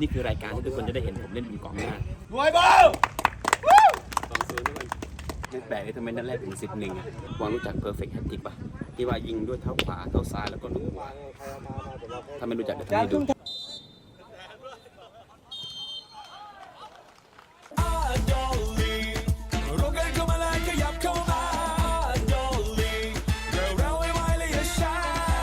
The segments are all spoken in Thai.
นี่คือรายการที่ทุกคนจะได้เห็นผมเล่นอยู่กองหน้ารวยบอลสองศูนย์ทุกคนไม่แปลกเลยทำไมนัดแรกถึงสิบหนึ่งอะวางรู้จัก perfect hat trick ป่ะที่ว่ายิงด้วยเท้าขวาเท้าซ้ายแล้วก็ลูกหัวถ้าไม่รู้จักเดี๋ยวทำให้ดู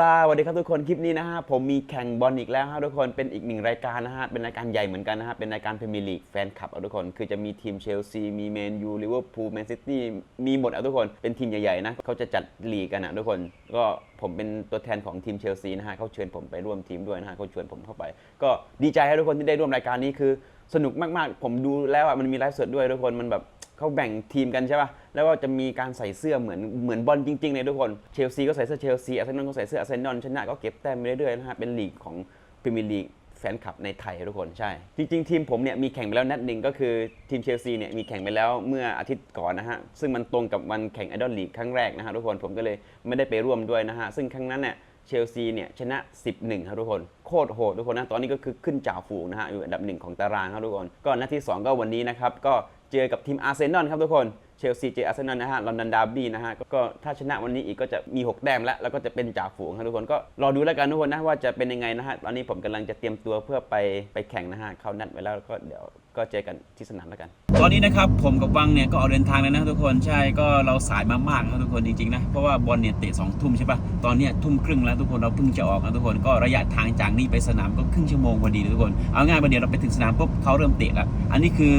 สวัสดีครับทุกคนคลิปนี้นะฮะผมมีแข่งบอลอีกแล้วฮะทุกคนเป็นอีกหนึ่งรายการนะฮะเป็นรายการใหญ่เหมือนกันนะฮะเป็นรายการพรีเมียร์ลีกแฟนคลับอะทุกคนคือจะมีทีมเชลซีมีแมนยูลิเวอร์พูลแมนซิตี้มีหมดอะทุกคนเป็นทีมใหญ่ๆนะเขาจะจัดลีกกันอะทุกคนก็ผมเป็นตัวแทนของทีมเชลซีนะฮะเขาเชิญผมไปร่วมทีมด้วยนะฮะเขาชวนผมเข้าไป ก็ดีใจให้ทุกคนที่ได้ร่วมรายการนี้คือสนุกมากๆ ผมดูแล้วอะมันมีไลฟ์สดด้วยทุกคนมันแบบ เขาแบ่งทีมกันใช่ป่ะ แล้วก็จะมีการใส่เสื้อเหมือนเหมือนบอลจริงๆเลยทุกคน เชลซีก็ใส่เสื้อเชลซี อาร์เซนอลก็ใส่เสื้ออาร์เซนอลชนะก็เก็บแต้มไปเรื่อยๆนะฮะ เป็นลีกของพรีเมียร์ลีกแฟนคลับในไทยทุกคนใช่ จริง ๆ ทีมผมเนี่ยมีแข่งไปแล้วนัดหนึ่งก็คือทีมเชลซีเนี่ยมีแข่งไปแล้วเมื่ออาทิตย์ก่อนนะฮะ ซึ่งมันตรงกับวันแข่งไอดอลลีกครั้งแรกนะฮะทุกคนผมก็เลยไม่ได้ไปร่วมด้วยนะฮะซึ่งครั้งนั้นเนี่ยเชลซีเนี่ยชนะ 11ครับทุกคน โคตรโหดทุกคนนะ ตอนนี้ก็คือขึ้นจ่าฝูงนะฮะ อยู่อันดับหนึ่งของตารางครับทุกคน ก็นัดที่ 2 ก็วันนี้นะครับ ก็ เจอกับทีมอาร์เซนอลครับทุกคนเชลซีเจออาร์เซนอลนะฮะลอนดอนดาร์บี้นะฮะก็ถ้าชนะวันนี้อีกก็จะมี 6 แต้มแล้ว แล้วก็จะเป็นจ่าฝูงครับทุกคนก็รอดูแล้วกันทุกคนนะว่าจะเป็นยังไงนะฮะตอนนี้ผมกำลังจะเตรียมตัวเพื่อไปไปแข่งนะฮะเข้านัดไว้แล้วก็เดี๋ยว ก็เจอกันที่สนามแล้วกัน ตอนนี้นะครับผมกับวังเนี่ยก็ออกเดินทางแล้วนะทุกคนใช่ก็เราสายมามากนะทุกคนจริงๆนะเพราะว่าบอลเนี่ยเตะสองทุ่มใช่ปะตอนเนี้ยทุ่มครึ่งแล้วทุกคนเราเพิ่งจะออกนะทุกคนก็ระยะทางจากนี่ไปสนามก็ครึ่งชั่วโมงพอดีเลยทุกคนเอาง่ายประเดี๋ยวเราไปถึงสนามปุ๊บเขาเริ่มเตะแล้วอันนี้คือ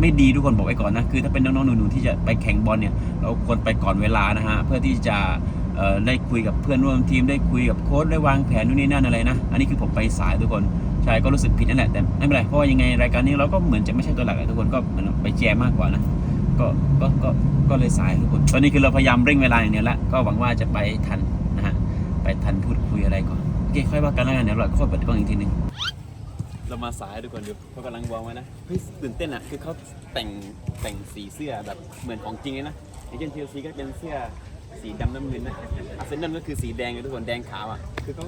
ไม่ดีทุกคนบอกไว้ก่อนนะคือถ้าเป็นน้องๆหนูๆที่จะไปแข่งบอลเนี่ยเราควรไปก่อนเวลานะฮะเพื่อที่จะได้คุยกับเพื่อนร่วมทีมได้คุยกับโค้ชได้วางแผนนู่นนี่นั่นอะไรนะ อันนี้คือผมไปสายทุกคน ใช่ก็รู้สึกผิดนั่นแหละแต่ไม่เป็นไรเพราะว่ายังไงรายการนี้เราก็เหมือนจะไม่ใช่ตัวหลักทุกคนก็เหมือนไปแจมมากกว่านะก็ก็ก็ก็เลยสายทุกคนตอนนี้คือเราพยายามเร่งเวลาอย่างเดียวละก็หวังว่าจะไปทันนะฮะไปทันพูดคุยอะไรก่อนโอเคค่อยว่ากันแล้วกันเดี๋ยวเราค่อยเปิดกล้องอีกทีหนึงเรามาสายทุกคนดูเขากำลังวางไว้นะเฮ้ยตื่นเต้นอะคือเขาแต่งแต่งสีเสื้อแบบเหมือนของจริงเลยนะอย่างเช่นเชลซีก็เป็นเสื้อสีดำน้ำเงินนะอาร์เซนอลก็คือสีแดงเลยทุกคนแดงขาวอะคือเขา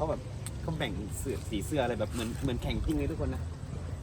เขาแบบเขาแบ่งเสื้อสีเสื้ออะไรแบบเหมือนเหมือนแข่งจริงเลยทุกคนนะ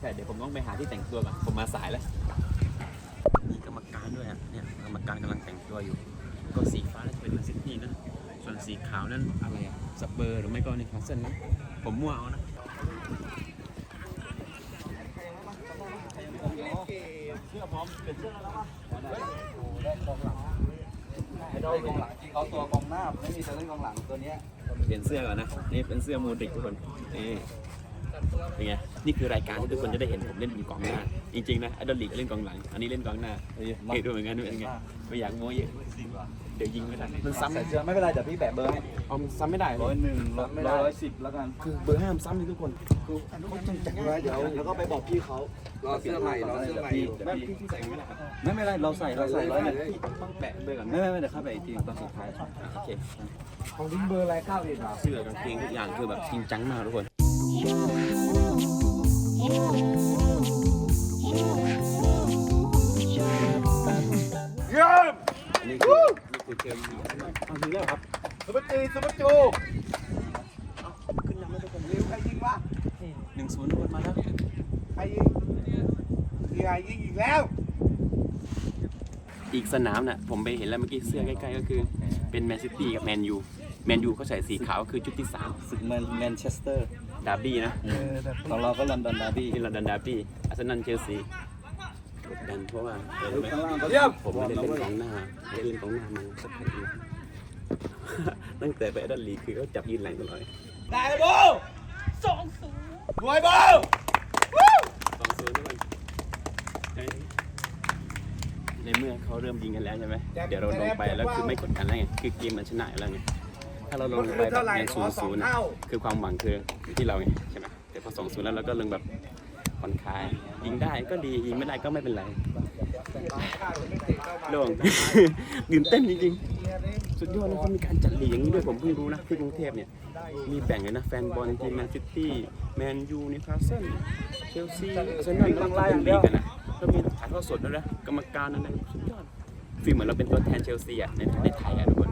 แต่เดี๋ยวผมต้องไปหาที่แต่งตัวก่อนผมมาสายแล้วมีกรรมการด้วยอะเนี่ยกรรมการกำลังแต่งตัวอยู่ ก็สีฟ้าน่าจะเป็นแมนซิตี้นะส่วนสีขาวนั่นอะไรอะสเปอร์หรือไม่ก็นิวคาสเซิลนะผมมั่วเอานะได้กองหลังจริงเขาตัวกองหน้าไม่มีตัวเล่นกองหลังตัวเนี้ย เปลี่ยนเสื้อก่อนนะ นี่เป็นเสื้อโมดริกทุกคน นี่เป็นไง นี่คือรายการที่ทุกคนจะได้เห็นผมเล่นอยู่กองหน้า จริงๆนะไอดอลลีกเล่นกองหลัง อันนี้เล่นกองหน้าเฮ้ยดูเหมือนกันด้วยเป็นไง ไม่อยากโม้เยอะ เดี๋ยวยิงไม่ทัน มันซ้ำใส่เสื้อไม่เป็นไรเดี๋ยวพี่แบะเบอร์ให้เอามันซ้ำไม่ได้เลร้อยยหนึ่งร้อยสิบแล้วกัน คือเบอร์ห้ามซ้ำเลยทุกคนเขาจริงจังเลยเดี๋ยวแล้วก็ไปบอกพี่เขา รอเสื้อใหม่รอเสื้อใหม่พี่ไม่พี่พี่ใส่ไม่ได้ครับไม่เป็นไรเราใส่เราใส่ร้อยหนึ่งพี่ต้องแปะเบอร์ก่อนไม่ไม่ไม่เดี๋ยวเข้าไปอีกทีตอนสุดท้ายโอเคของลิงเบอร์อะไรเข้าอีกเหรอเสื้อกางเกงทุกอย่างคือแบบจริงจังมากทุกคนเยี่ยมอันนี้คือนี่คือเจอมีเอาถึงแล้วครับสุภจีสุภจูขึ้นนำแล้วทุกคนริวใครยิงวะหนึ่งศูนย์ทุกคนมาแล้ว ใครยิงพี่ใครยิงอีกแล้ว อีกสนามน่ะผมไปเห็นแล้วเมื่อกี้เสื้อใกล้ๆก็คือเป็นแมนซิตี้กับแมนยูแมนยูเขาใส่สีขาวคือชุดที่สามศึกแมนแมนเชสเตอร์ดาร์บี้นะของเราก็ลอนดอนดาร์บี้ที่ลอนดอนดาร์บี้อาร์เซนอลเชลซีกดดันเพราะว่าผมไม่ได้เล่นกองหน้าไม่ได้เล่นกองหน้ามาสักพักนึงตั้งแต่ไปแอดดัลลีคือเขาจับยืนหลังตลอดได้โบสองศูนย์รวยโบ สองศูนย์ทุกคนเฮ้ยในเมื่อเขาเริ่มยิงกันแล้วใช่ไหมเดี๋ยวเราลงไปแล้วคือไม่กดดันแล้วไงคือเกมมันชนะอยู่แล้วไงถ้าเราลงไปแบบในศูนย์ศูนย์คือความหวังคืออยู่ที่เราไงใช่ไหมแต่พอสองศูนย์แล้วเราก็ลงแบบผ่อนคลาย ยิงได้ก็ดียิงไม่ได้ก็ไม่เป็นไรโล่งตื่นเต้นจริงๆ สุดยอดนะเขามีการจัดลีกอย่างนี้ด้วยผมเพิ่งรู้นะที่กรุงเทพเนี่ยมีแบ่งเลยนะแฟนบอลทีมแมนซิตี้แมนยูนิวคาสเซิลเชลซีอาร์เซนอลต้องไล่ลีกกันนะแล้วมีถ่ายทอดสดด้วยนะกรรมการอะไรสุดยอดฟีลเหมือนเราเป็นตัวแทนเชลซีอะในในไทยอะทุกคน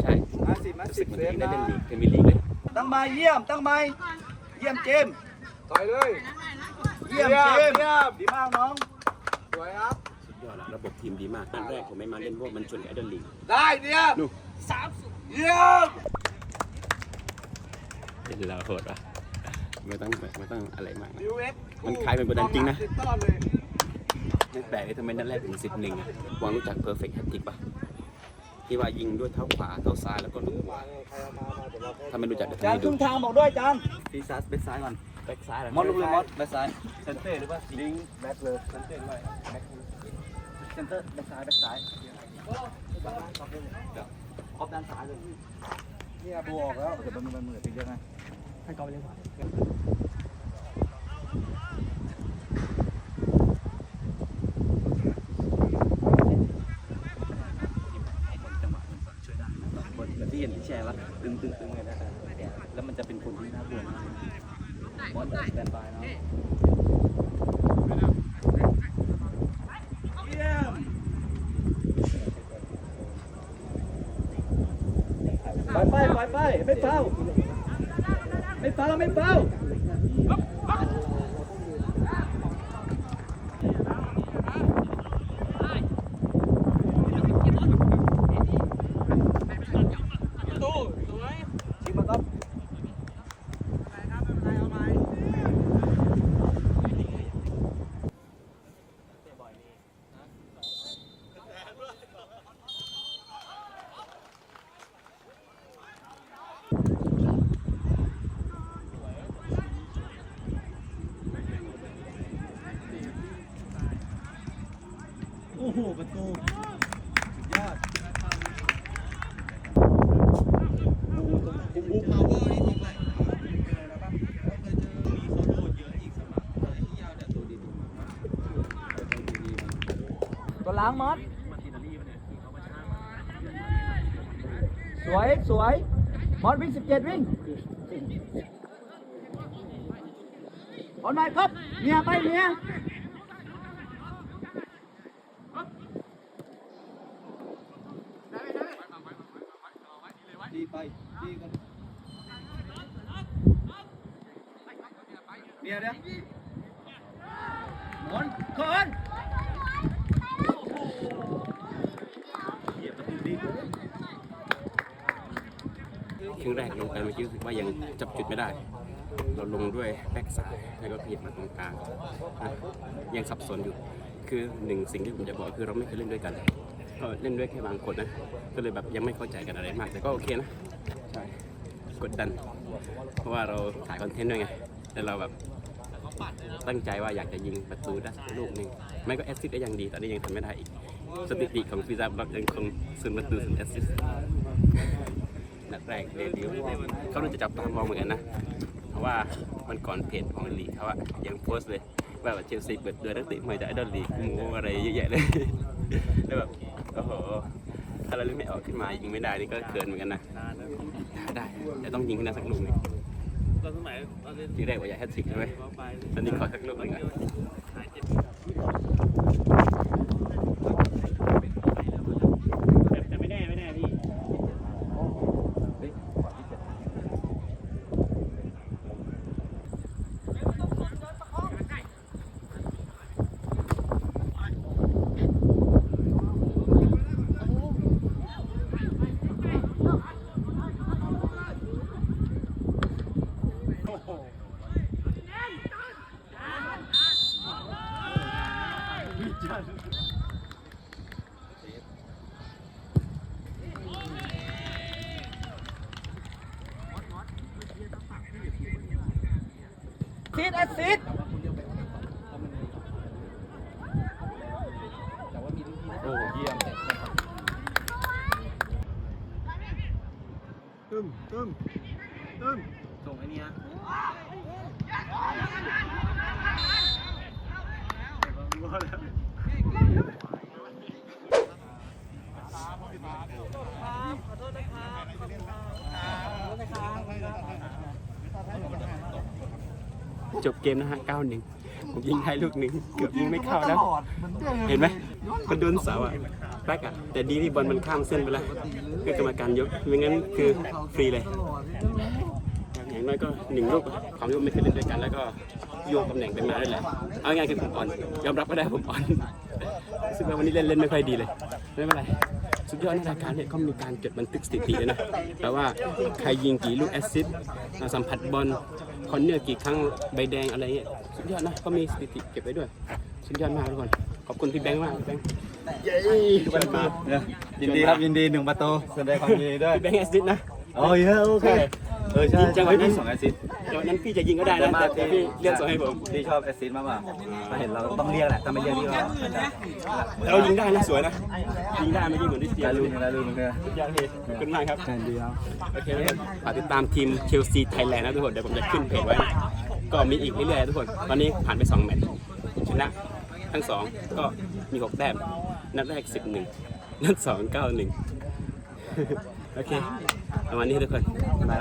ใช่มาสิมารู้สิสึกเหมือนเซฟที่ได้นะเล่นลีกพรีเมียร์ลีกเลยตั้งไม้เยี่ยมตั้งไม้เยี่ยมเจมส์ต่อยเลยเยี่ยมเยี่ยมเยี่ยมดีมากน้องสวยครับสุด ยอดละระบบทีมดีมากนัดแรกผมไม่มาเล่นเพราะมันชนกับไอดอลลีกได้เนี่ยดูสามสิบเยี่ยมเป็นเราโหดวะไม่ต้องไม่ต้องอะไรมากนะดิวเอ็กซ์มันคล้ายเป็นกดดันจริงนะติดต้อนเลยไม่แปลกเลยทำไมนัดแรกถึงสิบหนึ่งอะวางรู้จัก perfect hat trick ปะที่ว่ายิงด้วยเท้าขวาเท้าซ้ายแล้วก็ลูกหัวถ้าไม่รู้จักเดี๋ยวจานทำให้คดูรึ่งทางบอกด้วยจานฟีซัสเบ็ดซ้ายก่อนแบ็กซ้ายมอสลูกเลยมอสเบ็ดซ้ายเซนเตอร์หรือว่าลิงแบ็คเลยเซนเตอร์ด้วยแบ็ค เซนเตอร์เบ็ดซ้ายเบ็ดซ้ายครอบด้านซ้ายเลยเนี่ยดูออกแล้วเดี๋ยวมันมันเหมือไปเยอะนะให้กอไปเลยแบบที่เห็นที่แชร์ว่าตึงตึงตึงเลยนะแล้วมันจะเป็นคนที่น่ากลัวมากบอลสแตนบายเนาะ ไม่เฝ้า ไม่เฝ้าไม่เฝ้า ล้างมอสสวย สวย มอสวิ่งสิบเจ็ดวิ่งเอาหน่อยครับเมียไปเมีย ดีไปดีกันเดี๋ยวเดี๋ยว หมุนคน ครึ่งแรกลงไปเมื่อกี้รู้สึกว่ายังจับจุดไม่ได้ เราลงด้วยแบ็กซ้ายแล้วก็ผิดมาตรงกลางนะยังสับสนอยู่ คือหนึ่งสิ่งที่ผมจะบอกคือเราไม่เคยเล่นด้วยกันก็เล่นด้วยแค่บางคนนะ ก็เลยแบบยังไม่เข้าใจกันอะไรมาก แต่ก็โอเคนะใช่กดดัน เพราะว่าเราถ่ายคอนเทนต์ด้วยไงแล้วเราแบบตั้งใจว่าอยากจะยิงประตูได้ลูกหนึ่งไม่ก็แอสซิสต์ก็ยังดี ตอนนี้ยังทำไม่ได้อีก สถิติของฟิซาบล็อกยังคงศูนย์ประตูศูนย์แอสซิสต์ นัดแรกเดบิวเขาน่าจะจับตามองเหมือนกันนะ เพราะว่ามันก่อนเพจของลีกเขาอะยังโพสต์เลยว่าแบบเชลซีเปิดเดือนนักเตะใหม่จากไอดอลลีกโม้อะไรเยอะแยะเลยแล้วแบบโอ้โหถ้าเราเล่นไม่ออกขึ้นมายิงไม่ได้นี่ก็เกินเหมือนกันนะได้แต่ต้องยิงให้ได้สักลูกนึงทีแรกว่าอยากแฮตทริกใช่ไหมตอนนี้ขอสักลูกหนึงอะ แต่ไม่แน่ไม่แน่พี่ ซีดแอสซิด โอ้เยี่ยม ตึมตึมตึมส่งไอ้นี่ฮะจบเกมนะฮะ9-1ผมยิงได้ลูกหนึ่งเกือบยิงไม่เข้าแล้ว เห็นไหมมันโดนเสาอะ แป๊กอะแต่ดีที่บอลมันข้ามเส้นไปแล้วคือกรรมการยกไม่งั้นคือฟรีเลยอย่างอย่างน้อยก็หนึ่งลูกความที่ว่าไม่เคยเล่นด้วยกัน แล้วก็โยกตำแหน่งเป็นมาได้แหละเอาง่ายๆคือผมอ่อนยอมรับก็ได้ผมอ่อนซึ่งว่าวันนี้เล่นเล่นไม่ค่อยดีเลยไม่เป็นไรสุดยอดในรายการเนี่ยเขามีการจดบันทึกสถิติเลยนะแต่ว่าใครยิงกี่ลูกแอสซิสต์สัมผัสบอลคอนเนอร์กี่ครั้งใบแดงอะไรเงี้ยสุดยอดนะเขามีสถิติเก็บไว้ด้วยสุดยอดมากทุกคนขอบคุณพี่แบงค์มากแบงค์ เย้ทุกคนมายินดีครับยินดีหนึ่งประตูแสดงความยินดีด้วยพี่แบงค์แอสซิสต์นะโอ้ยโอเคเออใช่ยิงจังหวะนั้นสองแอสซิสต์จังหวะนั้นพี่จะยิงก็ได้นะแต่แต่พี่เลือกส่งให้ผมพี่ชอบแอสซิสต์มากกว่าถ้าเห็นเราต้องเรียกแหละถ้าไม่เรียกนี่ก็แต่เรายิงได้นะสวยนะยิงได้ไม่ยิงเหมือนที่เตียได้นลุ้นได้ลุ้นเหมือนกันสุดยอดเลยขอบคุณมากครับดีครับโอเคทุกคนฝากติดตามทีมเชลซีไทยแลนด์นะทุกคนเดี๋ยวผมจะขึ้นเพจไว้ก็มีอีกเรื่อยๆทุกคนตอนนี้ผ่านไป2แมตช์ชนะทั้ง2ก็มี6แต้ม นัดแรกสิบหนึ่งนัดสองเก้าหนึ่งโอเค ประมาณนี้ทุกคน บ๊ายบา